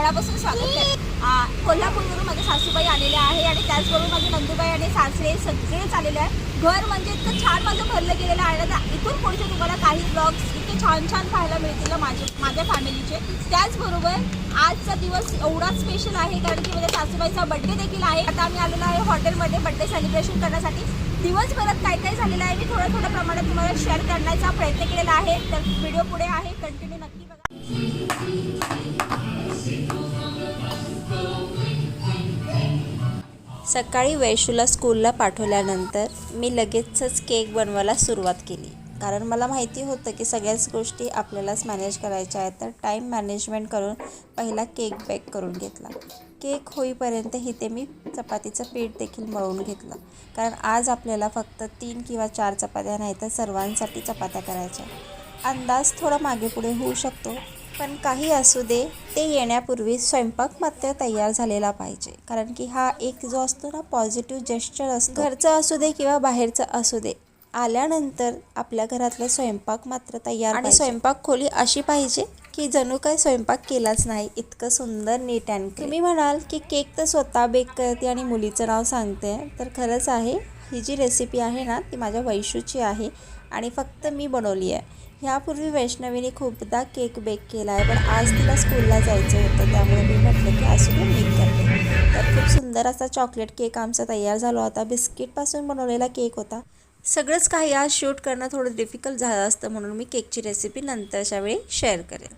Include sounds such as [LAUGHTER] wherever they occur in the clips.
स्वागत आहे. कोल्हापूरवरून माझ्या सासूबाई आलेल्या आहे आणि त्याचबरोबर माझे नंदूबाई आणि सासरे सगळेच आलेले आहे घर म्हणजे इतकं छान माझं भरलं गेलेलं आहे. ना इथून पुढचे तुम्हाला काही ब्लॉग्स इतके छान छान पाहायला मिळतील माझे माझ्या फॅमिलीचे त्याचबरोबर आजचा दिवस एवढा स्पेशल आहे कारण की माझ्या सासूबाईचा बड्डे देखील आहे. आता आम्ही आलेलो आहे हॉटेलमध्ये बड्डे सेलिब्रेशन करण्यासाठी. दिवसभरात काय काय झालेलं आहे मी थोड्या थोड्या प्रमाणात तुम्हाला शेअर करण्याचा प्रयत्न केलेला आहे. तर व्हिडिओ पुढे आहे. कंटिन्यू नक्की बघा. सकाळी वैशूला स्कूलला पाठवल्यानंतर मी लगेचच केक बनवायला सुरुवात केली. कारण मला माहिती होतं की सगळ्याच गोष्टी आपल्यालाच मॅनेज करायच्या आहेत तर टाईम मॅनेजमेंट करून पहिला केक बेक करून घेतला. केक होईपर्यंत इथे मी चपातीचं पीठ देखील मळून घेतलं. कारण आज आपल्याला फक्त तीन किंवा चार चपात्या नाही तर सर्वांसाठी चपात्या करायच्या. अंदाज थोडा मागे पुढे होऊ शकतो पण काही असू दे ते येण्यापूर्वी स्वयंपाक मात्र तयार झालेला पाहिजे. कारण की हा एक जो असतो ना पॉझिटिव्ह जेस्चर असतो. घरचं असू दे किंवा बाहेरचं असू दे आल्यानंतर आपल्या घरातला स्वयंपाक मात्र तयार आणि स्वयंपाक खोली अशी पाहिजे की जणू काय स्वयंपाक केलाच नाही इतकं सुंदर नीट अँड तुम्ही म्हणाल की केक तर स्वतः बेक करते आणि मुलीचं नाव सांगते तर खरंच आहे ही जी रेसिपी आहे ना ती माझ्या वैशूची आहे. आणि फक्त मी बनवली आहे. ह्यापूर्वी वैष्णवीने खूपदा केक बेक केला आहे पण आज तिला स्कूलला जायचं होतं त्यामुळे मी म्हटलं की आज दे मी करते. तर खूप सुंदर असा चॉकलेट केक आमचा तयार झाला होता. बिस्किटपासून बनवलेला केक होता. सगळंच काही आज शूट करणं थोडं डिफिकल्ट झालं असतं म्हणून मी केकची रेसिपी नंतरच्या वेळी शेअर करेन.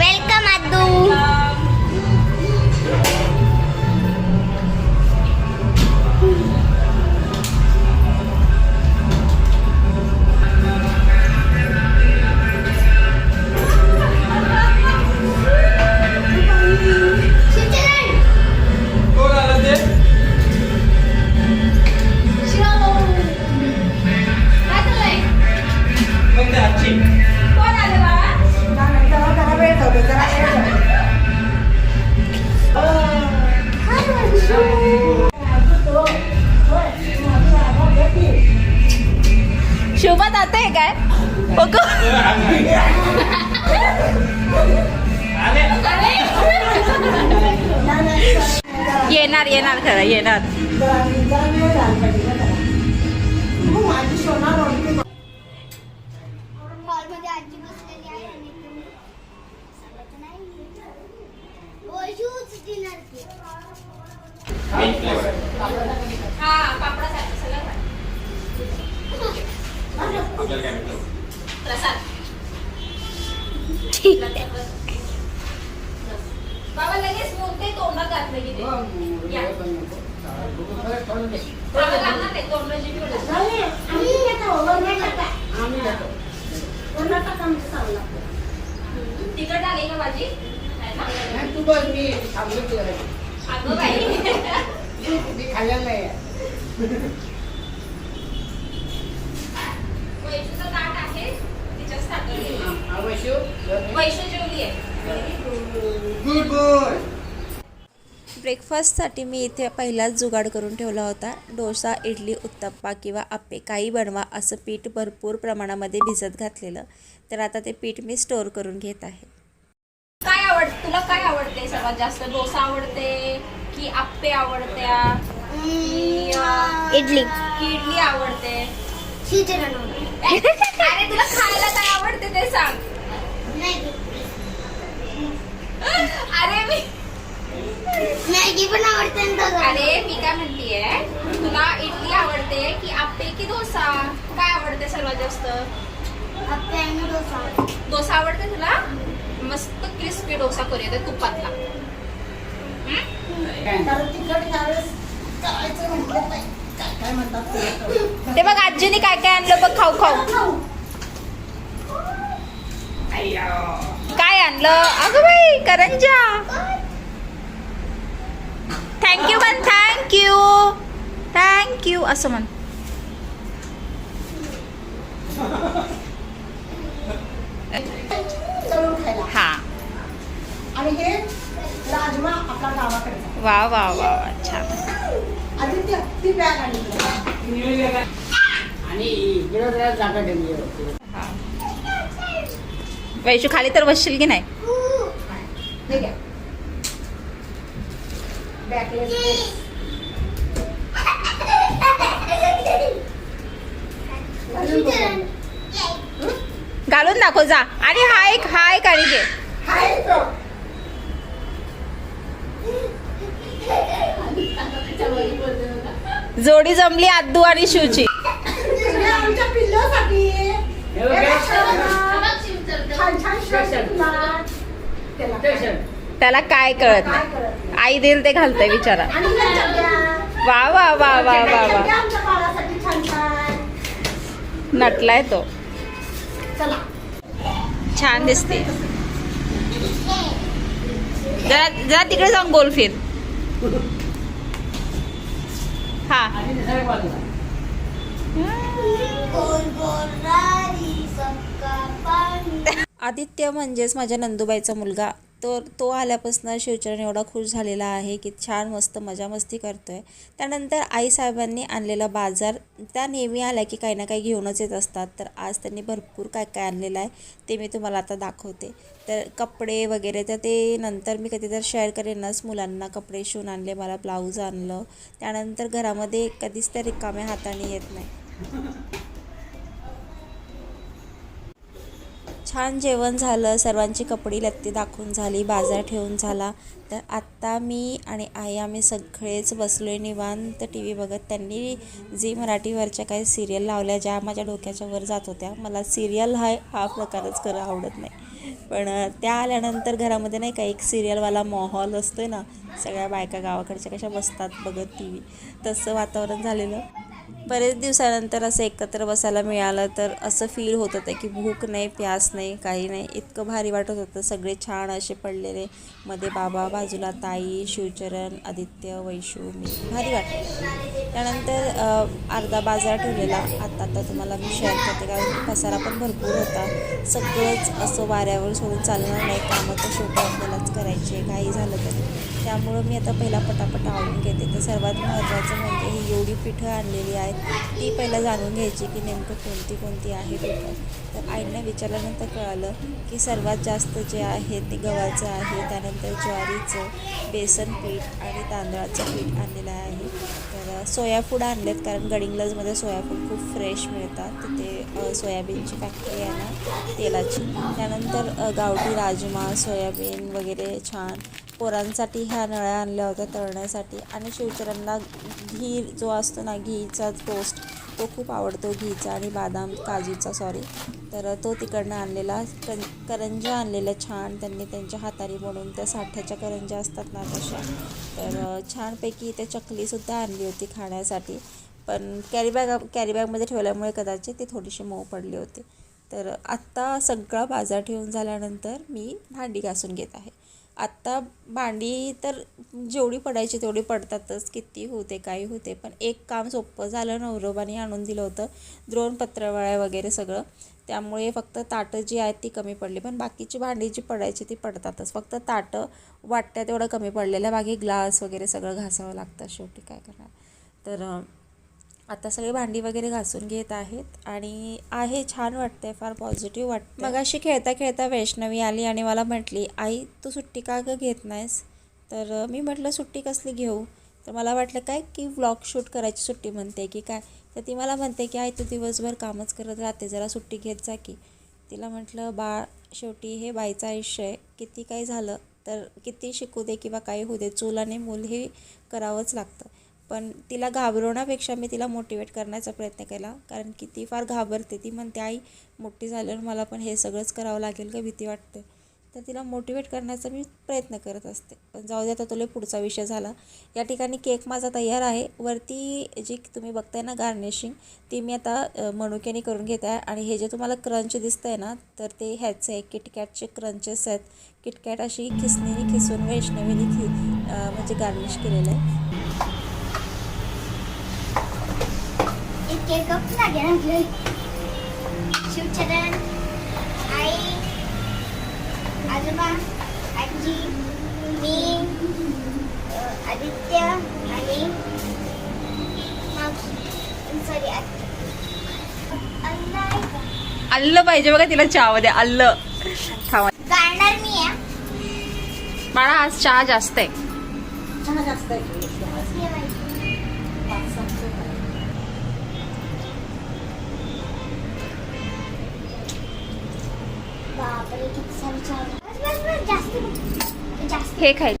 वेलकम अद्दू बघू येणार येणार खरं येणार हॉलमध्ये आजी बसलेली आहे आणि तुम्ही सांगत नाही वैशूच डिनर की हा पापडासाठी सगळं बाबा लगेच बोलते तोंडात घातलं की ते. या. बाबा घालणार नाही, तोंडाची. तिखट आली का भाजी? तू बस मी सांगतो तुला. अगं बाई. मी खाल्लेलं नाही वैशूचं ताट आहे तिच्याच ताटावर गेली. आवश्यक वैशू जेवली आहे गुड बॉय ब्रेकफास्टसाठी मी इथे पहिलाच जुगाड करून ठेवला होता. डोसा इडली उत्तप्पा किंवा आप्पे काही बनवा असं पीठ भरपूर प्रमाणामध्ये भिजत घातलेलं. तर आता ते पीठ मी स्टोअर करून घेत आहे. काय आवड तुला काय आवडते सर्वात जास्त? डोसा आवडते की आप्पे आवडत्या इडली. इडली आवडते? अरे तुला खायला काय आवडते ते सांग. अरे मी मॅगी पण आवडते ना दोघांना. अरे मी काय म्हणतीये तुला इडली आवडते की आप्पे की डोसा? काय आवडते सर्वात जास्त? आप्पे आणि डोसा. डोसा आवडते तुला? मस्त क्रिस्पी डोसा करूया त्या तुपातला. काय म्हणतात ते? ते? बघ आजीने काय काय आणलं बघ खाऊ खाऊ. काय आणलं? अगं बाई करंजा. थँक्यू म्हण थँक्यू थँक्यू असं म्हण. हा. आणि हे राजमा आपला गावाकडचा. वा वा वा वा छान. आदित्य ती बॅग आणि आणि इकडं जरा जागा ठेवली हा वैशू खाली तर बसशील की नाही? हे घ्या. बॅकलेस घालून दाखव जा. आणि हा एक हा एक आणि घे हाय तो जोडी जमली आद्दू आणि शिवची आमच्या पिल्लोसाठी. बघ, छान छान शर्ट तुला. त्याला काय त्याला काय कळत नाही. आई देईल ते घालतंय चड्ड्या. वा वा वा वा वा वा. चड्ड्या आमच्या बाळासाठी छान छान नटलाय तो. चला. छान दिसते. जरा जरा तिकडे जाऊन गोल फिर हा. आदित्य म्हणजेच माझ्या नंदुबाईचा मुलगा तर तो आल्यापासून शिवचरण एवढा खुश झालेला आहे की छान मस्त मजा मस्ती आहे त्यानंतर आईसाहेबांनी आणलेला बाजार त्या नेहमी आल्या की काही ना काही घेऊनच येत असतात. तर आज त्यांनी भरपूर काय काय आणलेलं आहे ते मी तुम्हाला आता दाखवते. तर कपडे वगैरे तर ते नंतर मी कधी तर शेअर करेनच. मुलांना कपडे शिवून आणले मला ब्लाऊज आणलं. त्यानंतर घरामध्ये कधीच त्या रिकाम्या हाताने येत नाही. छान जेवण झालं सर्वांची कपडी लत्ती दाखवून झाली बाजार ठेवून झाला. तर आत्ता मी आणि आई आम्ही सगळेच बसलो आहे निवांत टी व्ही बघत. त्यांनी जी मराठीवरच्या काही सिरियल लावल्या ज्या माझ्या डोक्याच्या वर जात होत्या. मला सिरियल हा हा प्रकारच खरं आवडत नाही. पण त्या आल्यानंतर घरामध्ये नाही का एक सिरियलवाला माहोल आहे ना सगळ्या बायका गावाकडच्या कशा बसतात बघत टी व्ही. तसं वातावरण झालेलं. बरेच दिवसानंतर असं एकत्र बसायला मिळालं तर असं फील होत होतं की भूक नाही प्यास नाही काही नाही. इतकं भारी वाटत होतं. सगळे छान असे पडलेले. मध्ये बाबा बाजूला ताई शिवचरण आदित्य वैशू मी. भारी वाटलं. त्यानंतर अर्धा बाजार ठेवलेला. आता आता तुम्हाला मी शेअर करते कारण पसारा पण भरपूर होता. सगळंच असं वाऱ्यावर सोडून चालणार नाही. कामं तर शेवटी आपल्यालाच करायचे काही झालं तरी. त्यामुळं मी आता पहिला पटापट आवडून घेते. तर सर्वात महत्त्वाचं म्हणजे ही एवढी पिठं आणलेली आहेत. ती पहिलं जाणून घ्यायची की नेमकं कोणती कोणती आहे पिठं तर आईंना विचारल्यानंतर कळालं की सर्वात जास्त जे आहे ते गव्हाचं आहे त्यानंतर ज्वारीचं बेसन पीठ आणि तांदळाचं पीठ आणलेलं आहे. तर सोयाफूड आणलेत कारण गडिंगलजमध्ये सोयाफूड खूप फ्रेश मिळतात. तिथे सोयाबीनची फॅक्टरी आहे ना तेलाची. त्यानंतर गावठी राजमा सोयाबीन वगैरे छान. पोरांसाठी ह्या नळ्या आणल्या होत्या तळण्यासाठी. आणि शिवचरणला घी जो असतो ना घीचा टोस्ट तो खूप आवडतो घीचा आणि बादाम काजूचा सॉरी तर तो तिकडनं आणलेला. कं करंज्या आणलेल्या छान. त्यांनी त्यांच्या हाताने बनवून त्या साठ्याच्या करंज्या असतात ना तशा. तर छानपैकी इथे चकलीसुद्धा आणली होती खाण्यासाठी. पण कॅरीबॅग कॅरीबॅगमध्ये ठेवल्यामुळे कदाचित ती थोडीशी मऊ पडली होती. तर आत्ता सगळा बाजार ठेवून झाल्यानंतर मी भांडी घासून घेत आहे. आत्ता भांडी तर जेवढी पडायची तेवढी पडतातच किती होते काही होते. पण एक काम सोपं झालं नवरोबाने आणून दिलं होतं द्रोण पत्रवळ्या वगैरे सगळं. त्यामुळे फक्त ताटं जी आहेत ती कमी पडली. पण बाकीची भांडी जी पडायची ती पडतातच. फक्त ताटं वाटत्या तेवढं कमी पडलेलं. बाकी ग्लास वगैरे सगळं घासावं लागतं. शेवटी काय करणार? तर आता सगळी भांडी वगैरे घासून घेत आहेत आणि आहे छान वाटतंय फार पॉझिटिव्ह वाटतं मग अशी खेळता खेळता वैष्णवी आली आणि मला म्हटली आई तू सुट्टी का गं घेत नाहीस? तर मी म्हटलं सुट्टी कसली घेऊ? तर मला वाटलं काय की व्लॉग शूट करायची सुट्टी म्हणते की काय? तर ती मला म्हणते की आई तू दिवसभर कामच करत राहते जरा सुट्टी घेत जा की. तिला म्हटलं बाळ शेवटी हे बाईचं आयुष्य आहे. किती काही झालं तर किती शिकू दे किंवा काही होऊ दे. चूल आणि मूल हे करावंच लागतं. पण तिला घाबरवण्यापेक्षा मी तिला मोटिवेट करण्याचा प्रयत्न केला. कारण की ती फार घाबरते. ती म्हणते आई मोठी झाल्यावर मला पण हे सगळंच करावं लागेल का? भीती वाटते. तर तिला मोटिवेट करण्याचा मी प्रयत्न करत असते. पण जाऊ दे आता तुला पुढचा विषय झाला. या ठिकाणी केक माझा तयार आहे. वरती जी तुम्ही बघताय ना गार्निशिंग ती मी आता मनुक्याने करून घेत आहे. आणि हे जे तुम्हाला क्रंच दिसतं आहे ना तर ते ह्याचे आहे किटकॅटचे क्रंचेस आहेत. किटकॅट अशी खिसणीने खिसून वैष्णवीने खि म्हणजे गार्निश केलेलं आहे. एक केक कप लागेल आपले शिवचरण आई आजोबा आजी मी अ, आदित्य आणि सॉरी अल्ल पाहिजे बघा तिला चहा द्या अल्ल थांबा गाणार मी आहे बाळा आज चहा जास्त आहे चहा जास्त आहे हे खाय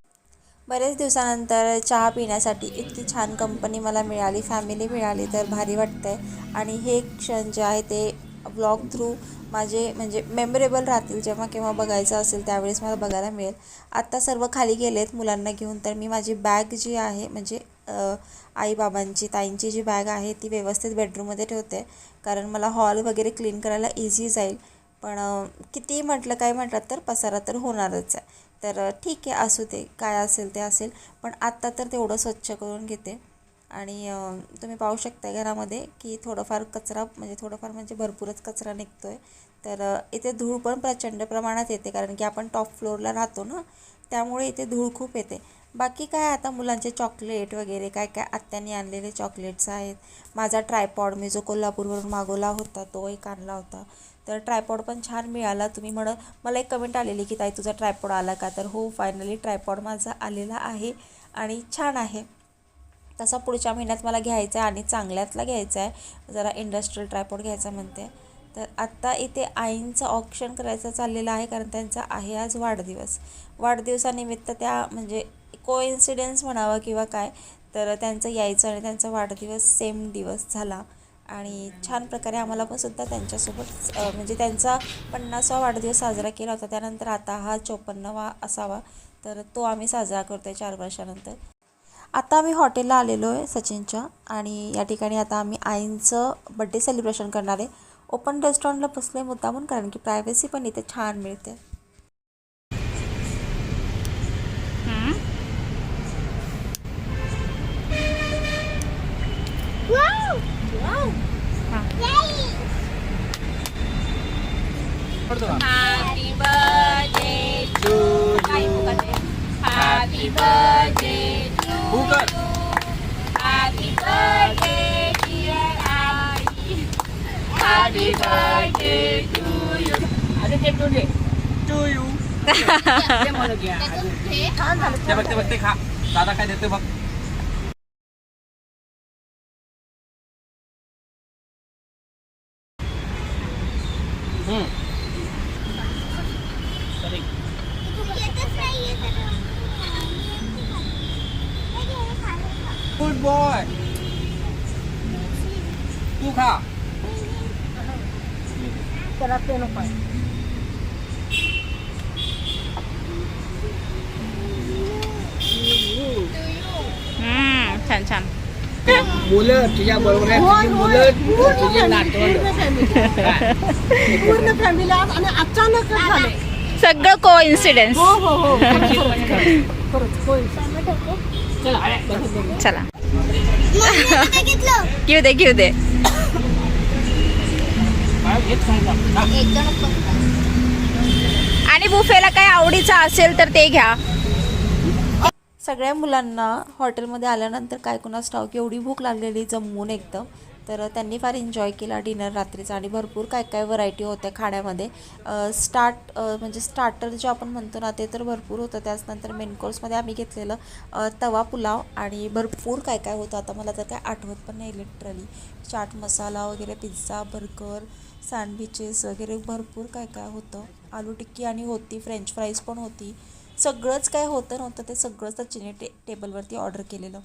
बरेच दिवसानंतर चहा पिण्यासाठी इतकी छान कंपनी मला मिळाली फॅमिली मिळाली तर भारी वाटतंय. आणि हे क्षण जे आहे ते ब्लॉग थ्रू माझे म्हणजे मेमोरेबल राहतील. जेव्हा केव्हा बघायचं असेल त्यावेळेस मला बघायला मिळेल. आत्ता सर्व खाली गेलेत मुलांना घेऊन तर मी माझी बॅग जी आहे म्हणजे आईबाबांची ताईंची जी बॅग आहे ती व्यवस्थित बेडरूममध्ये ठेवते. कारण मला हॉल वगैरे क्लीन करायला इझी जाईल. पण किती कितीही म्हटलं काय म्हटलं तर पसारा तर होणारच आहे. तर ठीक आहे असू दे काय असेल ते असेल. पण आत्ता तर तेवढं स्वच्छ करून घेते. आणि तुम्ही पाहू शकता घरामध्ये की थोडंफार कचरा म्हणजे थोडंफार म्हणजे भरपूरच कचरा निघतो आहे तर इथे धूळ पण प्रचंड प्रमाणात येते. कारण की आपण टॉप फ्लोअरला राहतो ना त्यामुळे इथे धूळ खूप येते. बाकी काय आता मुलांचे चॉकलेट वगैरे काय काय आत्याने आणलेले चॉकलेट्स आहेत. माझा ट्रायपॉड मी जो कोल्हापूरवरून मागवला होता तो एक आणला होता. तर ट्रायपॉड पण छान मिळाला. तुम्ही म्हण मला एक कमेंट आलेली की ताई तुझा ट्रायपॉड आला का? तर हो फायनली ट्रायपॉड माझा आलेला आहे आणि छान आहे. तसा पुढच्या महिन्यात मला घ्यायचा आहे आणि चांगल्यातला घ्यायचा आहे. जरा इंडस्ट्रियल ट्रायपॉड घ्यायचा म्हणते. तर आत्ता इथे आईंचं ऑप्शन करायचं चाललेलं आहे कारण त्यांचा आहे आज वाढदिवस. वाढदिवसानिमित्त त्या म्हणजे कोइन्सिडन्स म्हणावा किंवा काय तर त्यांचं यायचं आणि त्यांचा वाढदिवस सेम दिवस झाला. आणि छान प्रकारे आम्हाला पण सुद्धा त्यांच्यासोबत म्हणजे त्यांचा पन्नासवा वाढदिवस साजरा केला होता. त्यानंतर आता हा चोपन्नवा असावा. तर तो आम्ही साजरा करतो आहे चार वर्षानंतर. आता आम्ही हॉटेलला आलेलो आहे सचिनच्या आणि या ठिकाणी आता आम्ही आईंचं बड्डे सेलिब्रेशन करणार आहे. ओपन रेस्टॉरंटला बसले मुद्दामून कारण की प्रायव्हसी पण इथे छान मिळते. Happy birthday happy birthday happy birthday dear I happy birthday to you अरे ते टू दे टू यू ते म्हणू घ्या ते बघ ते बघ ते खा दादा काय देते बघ हम्म. Sorry. येतच नाहीये तर. हे घे, हे खा, हे खा. गुड बॉय तू खा ते नको आहे छान छान. मुलं तुझ्या बरोबर आहे मुलं तुझी पूर्ण फॅमिली आणि अचानक झाले? सगळं को इन्सिडेन्स हो हो. हो चला. [LAUGHS] घेऊ दे घेऊ दे. आणि बुफेला काय आवडीचं असेल तर ते घ्या. सगळ्या मुलांना हॉटेलमध्ये आल्यानंतर काय कुणास ठाऊक एवढी भूक लागलेली जमवून एकदम. तर त्यांनी फार एन्जॉय केला डिनर रात्रीचा आणि भरपूर काय काय व्हरायटी होत्या खाण्यामध्ये. स्टार्ट म्हणजे स्टार्टर जे आपण म्हणतो ना ते तर भरपूर होतं. त्याचनंतर मेन कोर्समध्ये आम्ही घेतलेलं तवा पुलाव आणि भरपूर काय काय होतं आता मला तर काय आठवत पण नाही लिटरली चाट मसाला वगैरे पिझ्झा बर्गर सँडविचेस वगैरे भरपूर काय काय होतं. आलू टिक्की आणि होती फ्रेंच फ्राईज पण होती. सगळंच काय होतं नव्हतं ते सगळंच त्याच्याने चिनी टे टेबलवरती ऑर्डर केलेलं.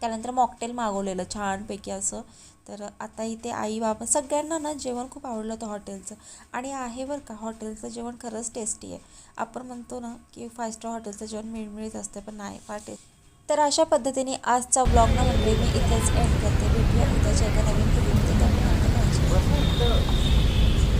त्यानंतर मॉकटेल मागवलेलं छानपैकी असं. तर आता इथे आई बाबा सगळ्यांना ना जेवण खूप आवडलं होतं हॉटेलचं. आणि आहे बरं का हॉटेलचं जेवण खरंच टेस्टी आहे. आपण म्हणतो ना की फाय स्टार हॉटेलचं जेवण मिळमिळीत असतं पण नाही फार टेस्ट तर अशा पद्धतीने आजचा ब्लॉग ना म्हणजे मी इथेच एंड करते. भेटूया उद्याच्या एका नवीन